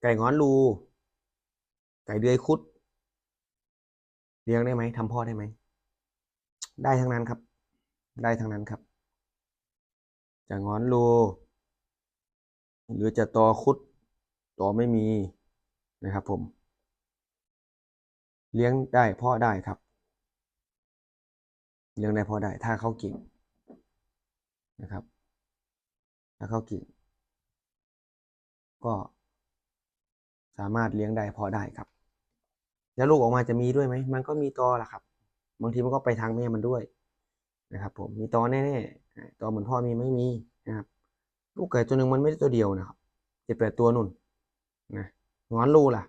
ไก่งอนรู ไก่เดือยคุด เลี้ยงได้ไหมทำพ่อได้ไหม ได้ทั้งนั้นครับ ได้ทั้งนั้นครับ จะงอนรู หรือจะตอคุด ตอไม่มีนะครับผม เลี้ยงได้พ่อได้ครับ เลี้ยงได้พ่อได้ ถ้าเขาก่งนะครับ ถ้าเขาก่งก็ สามารถเลี้ยงได้พอได้ครับ แล้วลูกออกมาจะมีด้วยไหมมันก็มีตอแหละครับ บางทีมันก็ไปทางแม่มันด้วยนะครับ ผมมีตอแน่ๆตอเหมือนพ่อมีไม่มีนะครับ ลูกไก่ตัวหนึ่งมันไม่ได้ตัวเดียวนะครับเจ็ดแปดตัวนุ่นนะงอนรูล่ะ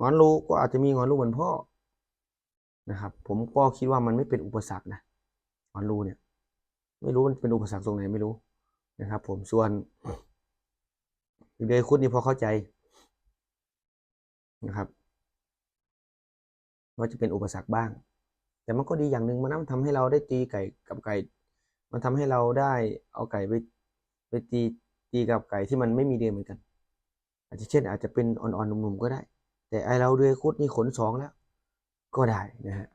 งอนรูก็อาจจะมีงอนรูเหมือนพ่อนะครับ ผมก็คิดว่ามันไม่เป็นอุปสรรคนะงอนรูเนี่ย ไม่รู้มันเป็นอุปสรรคตรงไหนไม่รู้นะครับ ผมส่วนเดยคุดนี่พอเข้าใจ นะครับว่าจะเป็นอุปสรรคบ้าง แต่มันก็ดีอย่างหนึ่งมันทำให้เราได้ตีไก่กับไก่ มันทำให้เราได้เอาไก่ไปไปตีตีกับไก่ที่มันไม่มีเดือนเหมือนกัน อาจจะเช่นอาจจะเป็นอ่อนๆหนุ่มๆก็ได้ แต่ไอเราเดือยคุดนี่ขนสองแล้ว ก็ได้นะฮะ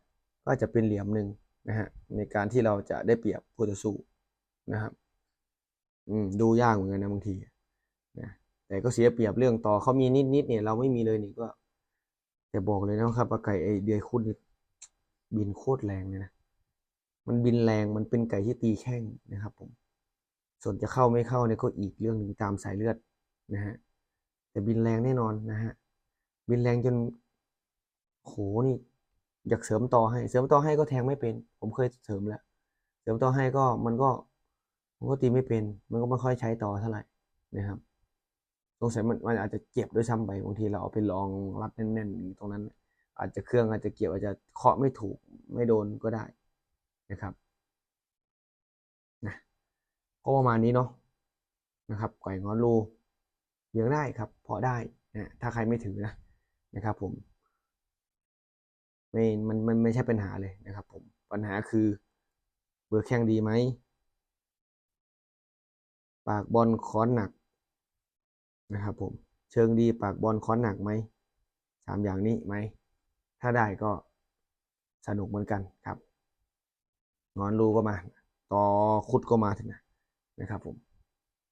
ก็จะเป็นเหลี่ยมหนึ่งนะฮะในการที่เราจะได้เปรียบผู้ต่อสู้นะครับ อืมดูยากเหมือนกันนะบางที แต่ก็เสียเปรียบเรื่องต่อเขามีนิดๆเนี่ยเราไม่มีเลยนี่ก็ แต่บอกเลยนะครับว่าไก่ไอเดือยคุดนี่บินโคตรแรงเลยนะมันบินแรงมันเป็นไก่ที่ตีแข้งนะครับ ผม ส่วนจะเข้าไม่เข้าเนี่ยก็อีกเรื่องหนึ่งตามสายเลือดนะฮะแต่บินแรงแน่นอนนะฮะบินแรงจนโหนี่อยากเสริมต่อให้ เสริมต่อให้ก็แทงไม่เป็น ผมเคยเสริมแล้ว เสริมต่อให้ก็มันก็มันก็ตีไม่เป็น มันก็ไม่ค่อยใช้ต่อเท่าไหร่นะครับ งสัยมันมันอาจจะเจ็บด้วยซ้ำไปบางทีเราเอาไปลองรัดแน่นๆ ตรงนั้น อาจจะเครื่องอาจจะเกี่ยวอาจจะเคาะไม่ถูกไม่โดนก็ได้นะครับนะก็ประมาณนี้เนาะนะครับไก่งอนรูเลี้ยงได้ครับ พอได้นะถ้าใครไม่ถือนะนะครับผมไม่มันมันไม่ใช่ปัญหาเลยนะครับผมปัญหาคือเบอร์แข้งดีไหมปากบอลค้อนหนัก นะครับผมเชิงดีปากบอลค้อนหนักไหมสามอย่างนี้ไหม ถ้าได้ก็สนุกเหมือนกันครับงอนรูก็มา ต่อคุดก็มาถึงนะนะครับผม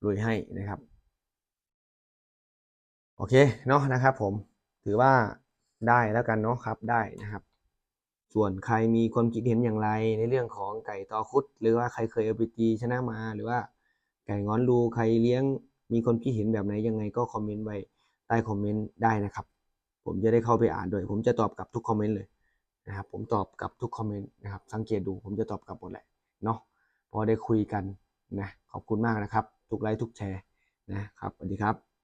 ลุยให้นะครับ โอเคเนาะนะครับผมถือว่าได้แล้วกันเนาะครับได้นะครับ ส่วนใครมีความคิดเห็นอย่างไรในเรื่องของไก่ตอคุด หรือว่าใครเคยเอาไปตีชนะมาหรือว่าไก่งอนรูใครเลี้ยง มีความคิดเห็นแบบไหนยังไงก็คอมเมนต์ไว้ใต้คอมเมนต์ได้นะครับ ผมจะได้เข้าไปอ่านด้วยผมจะตอบกลับทุกคอมเมนต์เลยนะครับผมตอบกลับทุกคอมเมนต์นะครับ สังเกตดูผมจะตอบกลับหมดแหละเนาะพอได้คุยกันนะขอบคุณมากนะครับ ทุกไลค์ทุกแชร์นะครับสวัสดีครับ